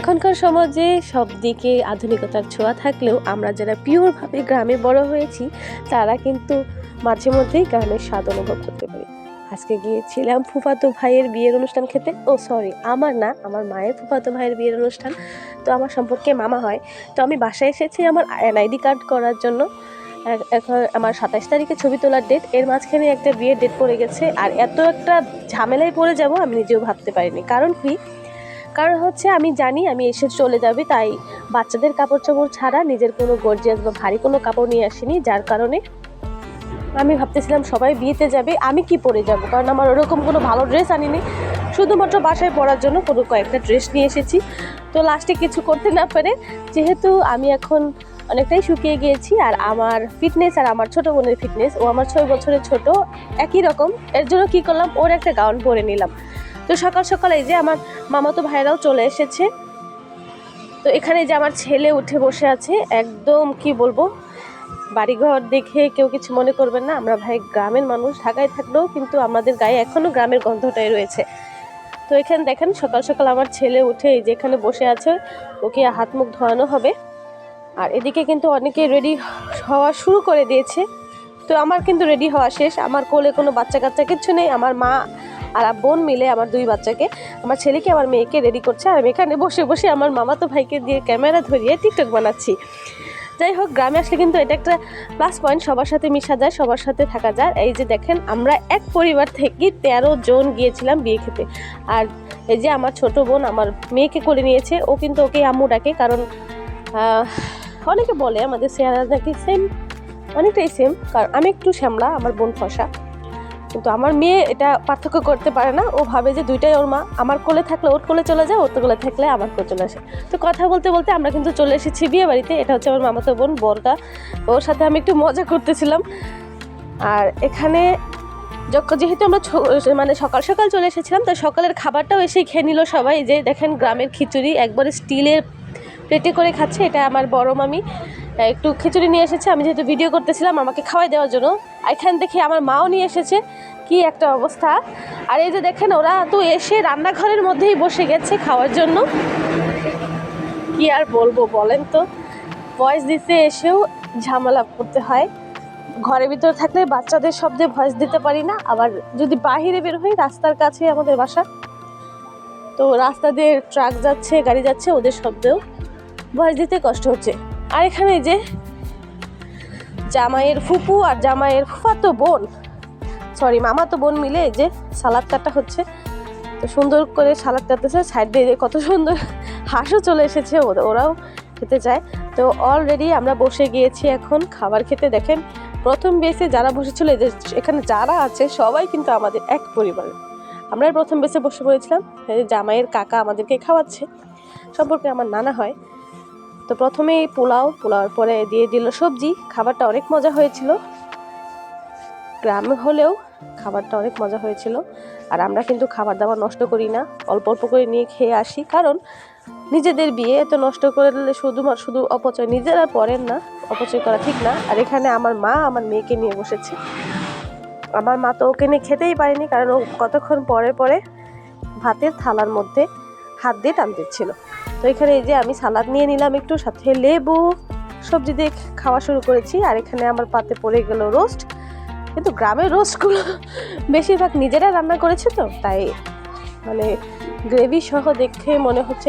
এখনকার সমাজে সব দিকে আধুনিকতার ছোঁয়া থাকলেও আমরা যারা পিওরভাবে গ্রামে বড় হয়েছি, তারা কিন্তু মাঝে মধ্যেই গ্রামের স্বাদ অনুভব করতে পারি। আজকে গিয়েছিলাম ফুফাতো ভাইয়ের বিয়ের অনুষ্ঠান খেতে। ও সরি আমার না, আমার মায়ের ফুফাতো ভাইয়ের বিয়ের অনুষ্ঠান। তো আমার সম্পর্কে মামা হয়। তো আমি বাসায় এসেছি আমার এনআইডি কার্ড করার জন্য। এখন আমার সাতাশ তারিখে ছবি তোলার ডেট এর মাঝখানে একটা বিয়ের ডেট পড়ে গেছে। আর এত একটা ঝামেলায় পড়ে যাব আমি নিজেও ভাবতে পারিনি। কারণ কি? কারণ হচ্ছে আমি জানি আমি এসে চলে যাবে, তাই বাচ্চাদের কাপড় চোপড় ছাড়া নিজের কোনো গর্জিয়াস বা ভারী কোনো কাপড় নিয়ে আসিনি, যার কারণে আমি ভাবতেছিলাম সবাই বিয়েতে যাবে, আমি কি পরে যাব? কারণ আমার ওরকম কোনো ভালো ড্রেস আনিনি। শুধুমাত্র বাসায় পরার জন্য কোনো কয়েকটা ড্রেস নিয়ে এসেছি। তো লাস্টে কিছু করতে না পারে যেহেতু আমি এখন অনেকটাই শুকিয়ে গিয়েছি, আর আমার ফিটনেস আর আমার ছোট বোনের ফিটনেস ও আমার ছয় বছরের ছোট, একই রকম। এর জন্য কি করলাম? ওর একটা গাউন পরে নিলাম। তো সকাল সকাল এই যে আমার মামাতো ভাইরাও চলে এসেছে। তো এখানে যে আমার ছেলে উঠে বসে আছে, একদম কি বলব, বাড়িঘর দেখে কেউ কিছু মনে করবেন না। আমরা ভাই গ্রামের মানুষ, ঢাকায় থাকলেও কিন্তু আমাদের গায়ে এখনও গ্রামের গন্ধটাই রয়েছে। তো এখানে দেখেন, সকাল সকাল আমার ছেলে উঠে এই যে এখানে বসে আছে, ওকে হাত মুখ ধোয়ানো হবে। আর এদিকে কিন্তু অনেকে রেডি হওয়া শুরু করে দিয়েছে। তো আমার কিন্তু রেডি হওয়া শেষ, আমার কোলে কোনো বাচ্চা কাচ্চা কিচ্ছু নেই, আমার মা আর বোন মিলে আমার দুই বাচ্চাকে, আমার ছেলেকে, আমার মেয়েকে রেডি করছে। আর আমি এখানে বসে বসে আমার মামাতো ভাইকে দিয়ে ক্যামেরা ধরিয়ে টিকটক বানাচ্ছি। যাই হোক, গ্রামে আসলে কিন্তু এটা একটা প্লাস পয়েন্ট সবার সাথে মিশা যায়, সবার সাথে থাকা যায়। এই যে দেখেন, আমরা এক পরিবার থেকে তেরো জন গিয়েছিলাম বিয়ে খেতে। আর এই যে আমার ছোট বোন আমার মেয়েকে করে নিয়েছে, ও কিন্তু ওকে আম্মু ডাকে। কারণ অনেকে বলে আমাদের চেহারা নাকি সেম অনেকটাই সেম কারণ আমি একটু শ্যামলা, আমার বোন ফসা। কিন্তু আমার মেয়ে এটা পার্থক্য করতে পারে না। ও ভাবে যে দুইটাই ওর মা। আমার কোলে থাকলে ওর কোলে চলে যায়, ওর তো কোলে থাকলে আমার কোলে চলে আসে। তো কথা বলতে বলতে আমরা কিন্তু চলে এসেছি বিয়ে বাড়িতে এটা হচ্ছে আমার মামাতো বোন বরটা ওর সাথে আমি একটু মজা করতেছিলাম। আর এখানে যেহেতু আমরা মানে সকাল সকাল চলে এসেছিলাম, তো সকালের খাবারটাও এসে খেয়ে নিল সবাই। যে দেখেন, গ্রামের খিচুড়ি একবারে স্টিলের প্লেটে করে খাচ্ছে। এটা আমার বড় মামি। একটু খিচুড়ি নিয়ে এসেছে। আমি যেহেতু ভিডিও করতেছিলাম আমাকে খাওয়াই দেওয়ার জন্য। এখান থেকে আমার মাও নিয়ে এসেছে। কি একটা অবস্থা। আর এই যে দেখেন, ওরা তো এসে রান্নাঘরের মধ্যেই বসে গেছে খাওয়ার জন্য। কি আর বলব বলেন তো? ভয়েস দিতে এসেও ঝামেলা করতে হয়। ঘরের ভিতরে থাকলে বাচ্চাদের শব্দে ভয়েস দিতে পারি না। আবার যদি বাহিরে বের হই, রাস্তার কাছে আমাদের বাসা। তো রাস্তা দিয়ে ট্রাক যাচ্ছে, গাড়ি যাচ্ছে, ওদের শব্দেও ভয়েস দিতে কষ্ট হচ্ছে। আর এখানে যে জামাইয়ের ফুপু আর জামাইয়ের ফুফাতো বোন। সরি মামা তো বোন মিলে যে সালাদ কাটা হচ্ছে। তো সুন্দর করে সালাদ কাটতেছে, সাইড দিয়ে কত সুন্দর হাঁসও চলে এসেছে, ওরা- ওরাও খেতে চায়। তো অলরেডি আমরা বসে গিয়েছি এখন খাবার খেতে, দেখেন। প্রথম বেসে যারা বসেছিল যে এখানে যারা আছে, সবাই কিন্তু আমাদের এক পরিবার আমরা প্রথম বেসে বসে পড়েছিলাম জামাইয়ের কাকা আমাদেরকে খাওয়াচ্ছে। সম্পর্কে আমার নানা হয়। তো প্রথমেই পোলাও, পোলাওর পরে দিয়ে দিল সবজি। খাবারটা অনেক মজা হয়েছিল। গ্রামে হলেও খাবারটা অনেক মজা হয়েছিল। আর আমরা কিন্তু খাবার দাবার নষ্ট করি না। অল্প অল্প করে নিয়ে খেয়ে আসি। কারণ নিজেদের বিয়ে এত নষ্ট করে দিলে শুধু শুধু অপচয় নিজেরা পড়েন না, অপচয় করা ঠিক না। আর এখানে আমার মা আমার মেয়েকে নিয়ে বসেছে। আমার মা তো ওকে নিয়ে খেতেই পারেনি। কারণ ও কতক্ষণ পরে পরে ভাতের থালার মধ্যে হাত দিয়ে টান দিচ্ছিল। তো এখানে এই যে আমি সালাদ নিয়ে নিলাম একটু, সাথে লেবু, সবজি দিয়ে খাওয়া শুরু করেছি, আর এখানে আমার পাতে পড়ে গেল রোস্ট। কিন্তু গ্রামের রোস্টগুলো বেশিরভাগ নিজেরা রান্না করেছে তো, তাই মানে গ্রেভি সহ দেখে মনে হচ্ছে